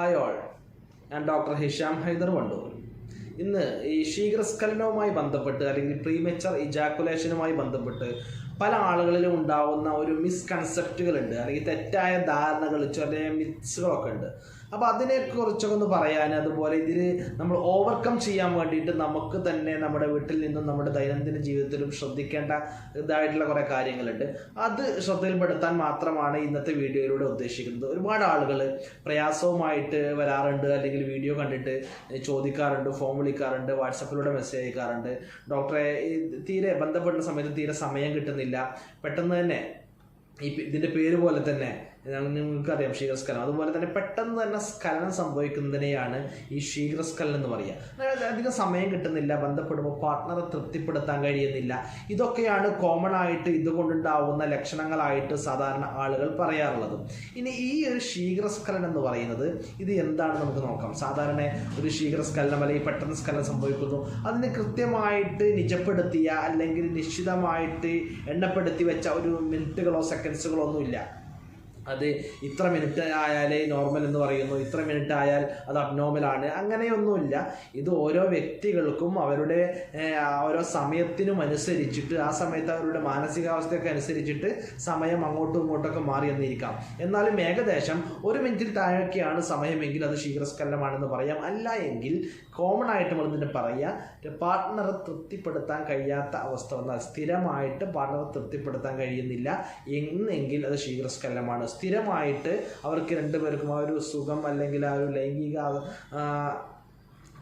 Hi all ഞാൻ doctor Hisham Haider Wandoor. ഇന്ന് ഈ ശീഘ്രസ്ഖലനവുമായി ബന്ധപ്പെട്ട് അല്ലെങ്കിൽ പ്രീമെച്ചർ ഇജാക്കുലേഷനുമായി ബന്ധപ്പെട്ട് പല ആളുകളിലും ഉണ്ടാവുന്ന ഒരു മിസ്കൺസെപ്റ്റുകളുണ്ട് അല്ലെങ്കിൽ തെറ്റായ ധാരണകൾ ചെറിയ മിത്സുകളൊക്കെ ഉണ്ട്. അപ്പോൾ അതിനെക്കുറിച്ചൊക്കെ ഒന്ന് പറയാൻ അതുപോലെ ഇതിൽ നമ്മൾ ഓവർകം ചെയ്യാൻ വേണ്ടിയിട്ട് നമുക്ക് തന്നെ നമ്മുടെ വീട്ടിൽ നിന്നും നമ്മുടെ ദൈനംദിന ജീവിതത്തിലും ശ്രദ്ധിക്കേണ്ട ഇതായിട്ടുള്ള കുറേ കാര്യങ്ങളുണ്ട്. അത് ശ്രദ്ധയിൽപ്പെടുത്താൻ മാത്രമാണ് ഇന്നത്തെ വീഡിയോയിലൂടെ ഉദ്ദേശിക്കുന്നത്. ഒരുപാട് ആളുകൾ പ്രയാസവുമായിട്ട് വരാറുണ്ട് അല്ലെങ്കിൽ വീഡിയോ കണ്ടിട്ട് ചോദിക്കാറുണ്ട് ഫോം വിളിക്കാറുണ്ട് വാട്സപ്പിലൂടെ മെസ്സേജ് അയക്കാറുണ്ട്. ഡോക്ടറെ തീരെ ബന്ധപ്പെടുന്ന സമയത്ത് തീരെ സമയം കിട്ടുന്നില്ല. പെട്ടെന്ന് തന്നെ ഈ ഇതിന്റെ പേര് പോലെ തന്നെ നിങ്ങൾക്കറിയാം ശീഘ്രസ്ഖലനം അതുപോലെ തന്നെ പെട്ടെന്ന് തന്നെ സ്ഖലനം സംഭവിക്കുന്നതിനെയാണ് ഈ ശീഘ്രസ്ഖലനം എന്ന് പറയുക. അധികം സമയം കിട്ടുന്നില്ല ബന്ധപ്പെടുമ്പോൾ പാർട്ട്ണറെ തൃപ്തിപ്പെടുത്താൻ കഴിയുന്നില്ല. ഇതൊക്കെയാണ് കോമൺ ആയിട്ട് ഇതുകൊണ്ടുണ്ടാവുന്ന ലക്ഷണങ്ങളായിട്ട് സാധാരണ ആളുകൾ പറയാറുള്ളത്. ഇനി ഈ ഒരു ശീഘ്രസ്ഖലനം എന്ന് പറയുന്നത് ഇത് എന്താണ് നമുക്ക് നോക്കാം. സാധാരണ ഒരു ശീഘ്രസ്ഖലനം അല്ലെങ്കിൽ പെട്ടെന്ന് സ്ഖലനം സംഭവിക്കുന്നു. അതിന് കൃത്യമായിട്ട് നിജപ്പെടുത്തിയ അല്ലെങ്കിൽ നിശ്ചിതമായിട്ട് എണ്ണപ്പെടുത്തി വെച്ച ഒരു മിനിറ്റുകളോ സെക്കൻഡ്സുകളോ ഒന്നുമില്ല. അത് ഇത്ര മിനിറ്റ് ആയാലേ നോർമൽ എന്ന് പറയുന്നു ഇത്ര മിനിറ്റ് ആയാൽ അത് അബ്നോർമലാണ് അങ്ങനെയൊന്നുമില്ല. ഇത് ഓരോ വ്യക്തികൾക്കും അവരുടെ ഓരോ സമയത്തിനും അനുസരിച്ചിട്ട് ആ സമയത്ത് അവരുടെ മാനസികാവസ്ഥയൊക്കെ അനുസരിച്ചിട്ട് സമയം അങ്ങോട്ടും ഇങ്ങോട്ടൊക്കെ മാറി എന്നിരിക്കാം എന്നാലും ഏകദേശം ഒരു മിനിറ്റിൽ താഴെയൊക്കെയാണ് സമയമെങ്കിൽ അത് ശീഘ്രസ്ഖലനമാണെന്ന് പറയാം. അല്ല എങ്കിൽ കോമൺ ആയിട്ട് നമ്മൾ ഇതിനെ പറയുക പാർട്ട്ണറെ തൃപ്തിപ്പെടുത്താൻ കഴിയാത്ത അവസ്ഥ വന്നാൽ സ്ഥിരമായിട്ട് പാർട്ട്ണറെ തൃപ്തിപ്പെടുത്താൻ കഴിയുന്നില്ല. എന്നെങ്കിൽ അത് ശീഘ്രസ്ഖലനമാണ്. സ്ഥിരമായിട്ട് അവർക്ക് രണ്ടുപേർക്കും ആ ഒരു സുഖം അല്ലെങ്കിൽ ആ ഒരു ലൈംഗിക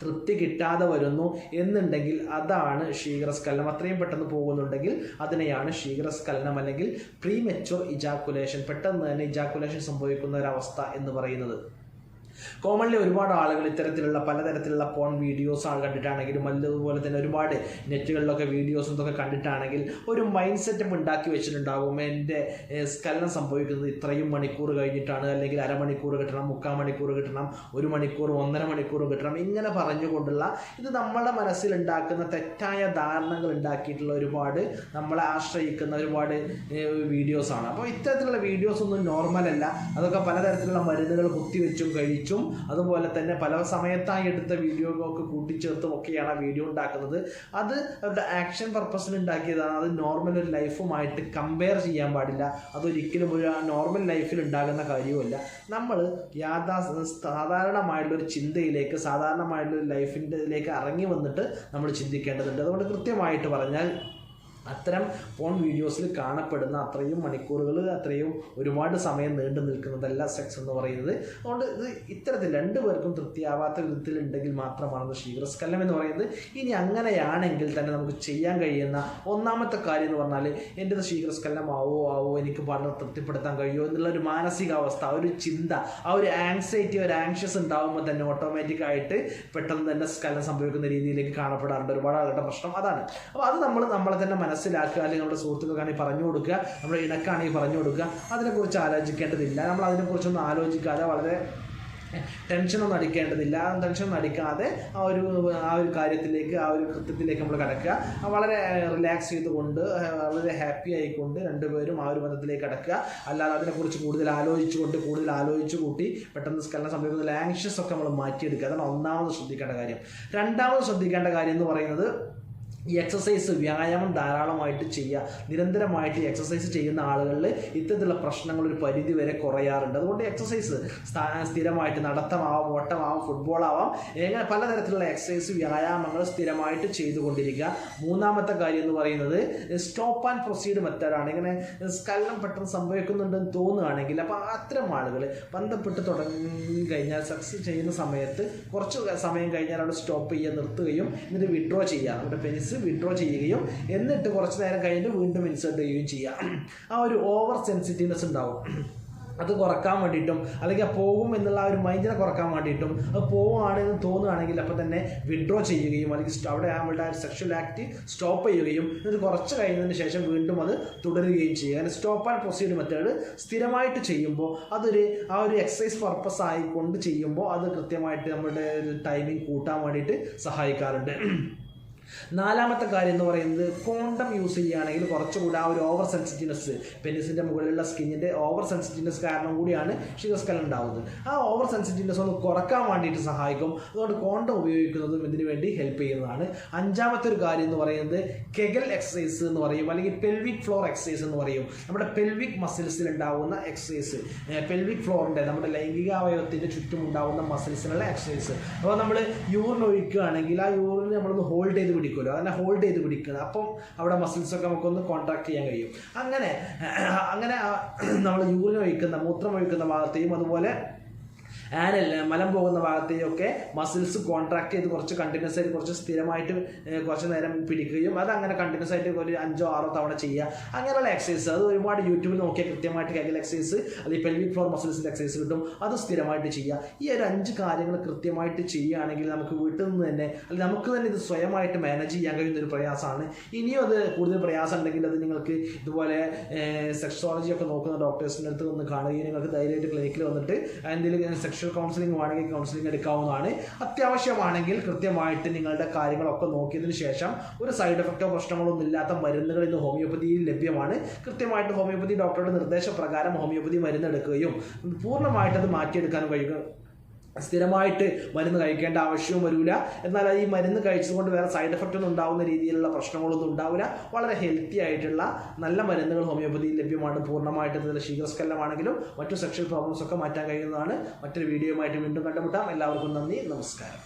തൃപ്തി കിട്ടാതെ വരുന്നു എന്നുണ്ടെങ്കിൽ അതാണ് ശീഘ്രസ്ഖലനം അത്രയും പെട്ടെന്ന് പോകുന്നുണ്ടെങ്കിൽ അതിനെയാണ് ശീഘ്രസ്ഖലനം അല്ലെങ്കിൽ പ്രീ മെച്ചുവർ ഇജാക്കുലേഷൻ പെട്ടെന്ന് തന്നെ ഇജാക്കുലേഷൻ സംഭവിക്കുന്ന ഒരവസ്ഥ എന്ന് പറയുന്നത്. കോമൺലി ഒരുപാട് ആളുകൾ ഇത്തരത്തിലുള്ള പലതരത്തിലുള്ള പോൺ വീഡിയോസ് ആണ് കണ്ടിട്ടാണെങ്കിലും അതുപോലെ തന്നെ ഒരുപാട് നെറ്റുകളിലൊക്കെ വീഡിയോസും ഇതൊക്കെ കണ്ടിട്ടാണെങ്കിൽ ഒരു മൈൻഡ് സെറ്റപ്പ് ഉണ്ടാക്കി വെച്ചിട്ടുണ്ടാകും എന്റെ സ്കലനം സംഭവിക്കുന്നത് ഇത്രയും മണിക്കൂർ കഴിഞ്ഞിട്ടാണ്. അല്ലെങ്കിൽ അരമണിക്കൂർ കിട്ടണം മുക്കാൽ മണിക്കൂർ കിട്ടണം ഒരു മണിക്കൂർ ഒന്നര മണിക്കൂർ കിട്ടണം. ഇങ്ങനെ പറഞ്ഞുകൊണ്ടുള്ള ഇത് നമ്മുടെ മനസ്സിൽ ഉണ്ടാക്കുന്ന തെറ്റായ ധാരണകൾ ഉണ്ടാക്കിയിട്ടുള്ള ഒരുപാട് നമ്മളെ ആശ്രയിക്കുന്ന ഒരുപാട് വീഡിയോസാണ് അപ്പോൾ ഇത്തരത്തിലുള്ള വീഡിയോസ് ഒന്നും നോർമൽ അല്ല. അതൊക്കെ പലതരത്തിലുള്ള മരുന്നുകൾ കുത്തിവെച്ചും കഴിച്ചും അതുപോലെ തന്നെ പല സമയത്തായി എടുത്ത വീഡിയോകളൊക്കെ കൂട്ടിച്ചേർത്തും ഒക്കെയാണ് ആ വീഡിയോ ഉണ്ടാക്കുന്നത്. അത് അവരുടെ ആക്ഷൻ പർപ്പസിന് ഉണ്ടാക്കിയതാണ്. അത് നോർമൽ ഒരു ലൈഫുമായിട്ട് കമ്പയർ ചെയ്യാൻ പാടില്ല. അതൊരിക്കലും ഒരു നോർമൽ ലൈഫിൽ ഉണ്ടാകുന്ന കാര്യവുമല്ല. നമ്മൾ യാഥാ സാധാരണമായിട്ടുള്ള ഒരു ചിന്തയിലേക്ക് സാധാരണമായിട്ടുള്ള ഒരു ലൈഫിന്റെ ഇതിലേക്ക് ഇറങ്ങി വന്നിട്ട് നമ്മൾ ചിന്തിക്കേണ്ടതുണ്ട്. അതുകൊണ്ട് കൃത്യമായിട്ട് പറഞ്ഞാൽ അത്തരം ഫോൺ വീഡിയോസിൽ കാണപ്പെടുന്ന അത്രയും മണിക്കൂറുകൾ അത്രയും ഒരുപാട് സമയം നീണ്ടു നിൽക്കുന്നതല്ല സെക്സ് എന്ന് പറയുന്നത്. അതുകൊണ്ട് ഇത് ഇത്തരത്തിൽ രണ്ടു പേർക്കും തൃപ്തിയാവാത്ത വിധത്തിലുണ്ടെങ്കിൽ മാത്രമാണ് ശീഘ്രസ്കലനം എന്ന് പറയുന്നത്. ഇനി അങ്ങനെയാണെങ്കിൽ തന്നെ നമുക്ക് ചെയ്യാൻ കഴിയുന്ന ഒന്നാമത്തെ കാര്യം എന്ന് പറഞ്ഞാൽ എന്റെ ശീഘ്രസ്ഖലനം ആവോ ആവോ എനിക്ക് പാർട്ണർ തൃപ്തിപ്പെടുത്താൻ കഴിയുമോ എന്നുള്ള ഒരു മാനസികാവസ്ഥ ആ ഒരു ചിന്ത ആ ഒരു ആങ്സൈറ്റി ഒരു ആങ്ഷ്യസ് ഉണ്ടാവുമ്പോൾ തന്നെ ഓട്ടോമാറ്റിക് ആയിട്ട് പെട്ടെന്ന് തന്നെ സ്കലനം സംഭവിക്കുന്ന രീതിയിലേക്ക് കാണപ്പെടാറുണ്ട് ഒരുപാട് ആളുകളുടെ പ്രശ്നം. അതാണ്. അപ്പോൾ അത് നമ്മൾ നമ്മളെ തന്നെ മനസ്സിലാക്കുക അല്ലെങ്കിൽ നമ്മുടെ സുഹൃത്തുക്കൾക്കാണെങ്കിൽ പറഞ്ഞു കൊടുക്കുക നമ്മുടെ ഇണക്കാണെങ്കിൽ പറഞ്ഞു കൊടുക്കുക. അതിനെക്കുറിച്ച് ആലോചിക്കേണ്ടതില്ല. നമ്മൾ അതിനെക്കുറിച്ചൊന്നും ആലോചിക്കാതെ വളരെ ടെൻഷനൊന്നും അടിക്കേണ്ടതില്ല. ടെൻഷനൊന്നും അടിക്കാതെ ആ ഒരു ആ ഒരു കാര്യത്തിലേക്ക് ആ ഒരു കൃത്യത്തിലേക്ക് നമ്മൾ കിടക്കുക. വളരെ റിലാക്സ് ചെയ്തുകൊണ്ട് വളരെ ഹാപ്പി ആയിക്കൊണ്ട് രണ്ടുപേരും ആ ഒരു ബന്ധത്തിലേക്ക് കിടക്കുക. അല്ലാതെ അതിനെക്കുറിച്ച് കൂടുതൽ ആലോചിച്ചുകൊണ്ട് കൂടുതൽ ആലോചിച്ച് കൂട്ടി പെട്ടെന്ന് സ്കലനം സംഭവിക്കുന്ന ആങ്ഷ്യസ് ഒക്കെ നമ്മൾ മാറ്റിയെടുക്കുക. അതാണ് ഒന്നാമത് ശ്രദ്ധിക്കേണ്ട കാര്യം. രണ്ടാമത് ശ്രദ്ധിക്കേണ്ട കാര്യം എന്ന് പറയുന്നത് ഈ എക്സസൈസ് വ്യായാമം ധാരാളമായിട്ട് ചെയ്യുക നിരന്തരമായിട്ട് എക്സസൈസ് ചെയ്യുന്ന ആളുകളിൽ ഇത്തരത്തിലുള്ള പ്രശ്നങ്ങൾ ഒരു പരിധി വരെ കുറയാറുണ്ട്. അതുകൊണ്ട് എക്സസൈസ് സ്ഥിരമായിട്ട് നടത്തമാവാം ഓട്ടമാവാം ഫുട്ബോളാവാം എങ്ങനെ പലതരത്തിലുള്ള എക്സസൈസ് വ്യായാമങ്ങൾ സ്ഥിരമായിട്ട് ചെയ്തുകൊണ്ടിരിക്കുക. മൂന്നാമത്തെ കാര്യം എന്ന് പറയുന്നത് സ്റ്റോപ്പ് ആൻഡ് പ്രൊസീഡ് മെത്തേഡാണ് ഇങ്ങനെ സ്കലനം പെട്ടെന്ന് സംഭവിക്കുന്നുണ്ടെന്ന് തോന്നുകയാണെങ്കിൽ അപ്പോൾ അത്തരം ആളുകൾ ബന്ധപ്പെട്ട് തുടങ്ങി കഴിഞ്ഞാൽ സക്സസ് ചെയ്യുന്ന സമയത്ത് കുറച്ച് സമയം കഴിഞ്ഞാൽ അവിടെ സ്റ്റോപ്പ് ചെയ്യുക നിർത്തുകയും എന്നിട്ട് വിഡ്രോ ചെയ്യുക നമ്മുടെ പെനിസ് വിഡ്രോ ചെയ്യുകയും എന്നിട്ട് കുറച്ച് നേരം കഴിഞ്ഞിട്ട് വീണ്ടും ഇൻസേർട്ട് ചെയ്യുകയും ചെയ്യുക ആ ഒരു ഓവർ സെൻസിറ്റീവ്നെസ് ഉണ്ടാവും. അത് കുറയ്ക്കാൻ വേണ്ടിയിട്ടും അല്ലെങ്കിൽ ആ പോകും എന്നുള്ള ആ ഒരു മൈൻഡിനെ കുറയ്ക്കാൻ വേണ്ടിയിട്ടും അത് പോവുകയാണെന്ന് തോന്നുകയാണെങ്കിൽ അപ്പോൾ തന്നെ വിഡ്രോ ചെയ്യുകയും അല്ലെങ്കിൽ അവിടെ നമ്മളുടെ സെക്ഷൽ ആക്ട് സ്റ്റോപ്പ് ചെയ്യുകയും എന്നിട്ട് കുറച്ച് കഴിഞ്ഞതിന് ശേഷം വീണ്ടും അത് തുടരുകയും ചെയ്യുക. അങ്ങനെ സ്റ്റോപ്പ് ആൻഡ് പ്രൊസീഡ് മെത്തേഡ് സ്ഥിരമായിട്ട് ചെയ്യുമ്പോൾ അതൊരു ആ ഒരു എക്സസൈസ് പർപ്പസ് ആയിക്കൊണ്ട് ചെയ്യുമ്പോൾ അത് കൃത്യമായിട്ട് നമ്മുടെ ഒരു ടൈമിംഗ് കൂട്ടാൻ വേണ്ടിയിട്ട് സഹായിക്കാറുണ്ട്. നാലാമത്തെ കാര്യം എന്ന് പറയുന്നത് കോണ്ടം യൂസ് ചെയ്യുകയാണെങ്കിൽ കുറച്ചുകൂടി ആ ഒരു ഓവർ സെൻസിറ്റീവ്നെസ് പെനിസിന്റെ മുകളിലുള്ള സ്കിന്നിന്റെ ഓവർ സെൻസിറ്റീവ്നെസ് കാരണം കൂടിയാണ് ശിരസ്കലം ഉണ്ടാവുന്നത്. ആ ഓവർ സെൻസിറ്റീവ്നെസ് ഒന്ന് കുറയ്ക്കാൻ വേണ്ടിയിട്ട് സഹായിക്കും. അതുകൊണ്ട് കോണ്ടം ഉപയോഗിക്കുന്നതും ഇതിനു വേണ്ടി ഹെൽപ്പ് ചെയ്യുന്നതാണ്. അഞ്ചാമത്തെ ഒരു കാര്യം എന്ന് പറയുന്നത് കെഗൽ എക്സസൈസ് എന്ന് പറയും അല്ലെങ്കിൽ പെൽവിക് ഫ്ലോർ എക്സസൈസ് എന്ന് പറയും. നമ്മുടെ പെൽവിക് മസിൽസിൽ ഉണ്ടാവുന്ന എക്സസൈസ് പെൽവിക് ഫ്ലോറിന്റെ നമ്മുടെ ലൈംഗിക അവയവത്തിന്റെ ചുറ്റും ഉണ്ടാവുന്ന മസിൽസിനുള്ള എക്സസൈസ് അപ്പോൾ നമ്മൾ യൂറിൻ ഒഴിക്കുകയാണെങ്കിൽ ആ യൂറിൻ നമ്മളൊന്ന് ഹോൾഡ് ചെയ്ത് പിടിക്കുമല്ലോ. അതിനെ ഹോൾഡ് ചെയ്ത് പിടിക്കുന്നത്. അപ്പം അവിടെ മസിൽസൊക്കെ നമുക്കൊന്ന് കോൺട്രാക്ട് ചെയ്യാൻ കഴിയും. അങ്ങനെ അങ്ങനെ നമ്മൾ യൂറിൻ ഒഴിക്കുന്ന മൂത്രം ഒഴിക്കുന്ന ഭാഗത്തെയും അതുപോലെ ആനൽ മലം പോകുന്ന ഭാഗത്തെയൊക്കെ മസിൽസ് കോൺട്രാക്ട് ചെയ്ത് കുറച്ച് കണ്ടിന്യൂസ് ആയിട്ട് കുറച്ച് സ്ഥിരമായിട്ട് കുറച്ച് നേരം പിടിക്കുകയും അത് അങ്ങനെ കണ്ടിന്യൂസ് ആയിട്ട് ഒരു അഞ്ചോ ആറോ തവണ ചെയ്യുക. അങ്ങനെയുള്ള എക്സസൈസ് അത് ഒരുപാട് യൂട്യൂബിൽ നോക്കിയാൽ കൃത്യമായിട്ട് കെഗൽ എക്സസൈസ് അത് ഈ പെൽവിക് ഫ്ലോർ മസിൽസിന്റെ എക്സസൈസ് കിട്ടും. അത് സ്ഥിരമായിട്ട് ചെയ്യുക. ഈ ഒരു അഞ്ച് കാര്യങ്ങൾ കൃത്യമായിട്ട് ചെയ്യുകയാണെങ്കിൽ നമുക്ക് വീട്ടിൽ നിന്ന് തന്നെ അല്ലെങ്കിൽ നമുക്ക് തന്നെ ഇത് സ്വയമായിട്ട് മാനേജ് ചെയ്യാൻ കഴിയുന്ന ഒരു പ്രയാസമാണ്. ഇനിയും അത് കൂടുതൽ പ്രയാസം ഉണ്ടെങ്കിൽ അത് നിങ്ങൾക്ക് ഇതുപോലെ സെക്സോളജി ഒക്കെ നോക്കുന്ന ഡോക്ടേഴ്സിന്റെ അടുത്ത് വന്ന് കാണുകയും നിങ്ങൾക്ക് ധൈര്യമായിട്ട് ക്ലിനിക്കിൽ വന്നിട്ട് എന്തെങ്കിലും സെക്ഷൽ കൗൺസിലിംഗ് വേണമെങ്കിൽ കൗൺസിലിംഗ് എടുക്കാവുന്നതാണ്. അത്യാവശ്യമാണെങ്കിൽ കൃത്യമായിട്ട് നിങ്ങളുടെ കാര്യങ്ങളൊക്കെ നോക്കിയതിന് ശേഷം ഒരു സൈഡ് എഫക്റ്റോ പ്രശ്നങ്ങളൊന്നും ഇല്ലാത്ത മരുന്നുകൾ ഇന്ന് ഹോമിയോപ്പതിയിൽ ലഭ്യമാണ്. കൃത്യമായിട്ട് ഹോമിയോപ്പതി ഡോക്ടറുടെ നിർദ്ദേശപ്രകാരം ഹോമിയോപ്പതി മരുന്ന് എടുക്കുകയും പൂർണമായിട്ട് അത് മാറ്റിയെടുക്കാനും കഴിയുക സ്ഥിരമായിട്ട് മരുന്ന് കഴിക്കേണ്ട ആവശ്യവും വരില്ല എന്നാൽ ഈ മരുന്ന് കഴിച്ചുകൊണ്ട് വേറെ സൈഡ് എഫക്റ്റ് ഒന്നും ഉണ്ടാവുന്ന രീതിയിലുള്ള പ്രശ്നങ്ങളൊന്നും ഉണ്ടാവില്ല. വളരെ ഹെൽത്തി ആയിട്ടുള്ള നല്ല മരുന്നുകൾ ഹോമിയോപ്പതിയിൽ ലഭ്യമാണ്. പൂർണമായിട്ട് ഇതിൽ ശീഘ്രസ്കലമാണെങ്കിലും മറ്റു സെക്ഷൽ പ്രോബ്ലംസ് ഒക്കെ മാറ്റാൻ കഴിയുന്നതാണ്. മറ്റൊരു വീഡിയോയുമായിട്ട് വീണ്ടും കണ്ടുമുട്ടാം. എല്ലാവർക്കും നന്ദി. നമസ്കാരം.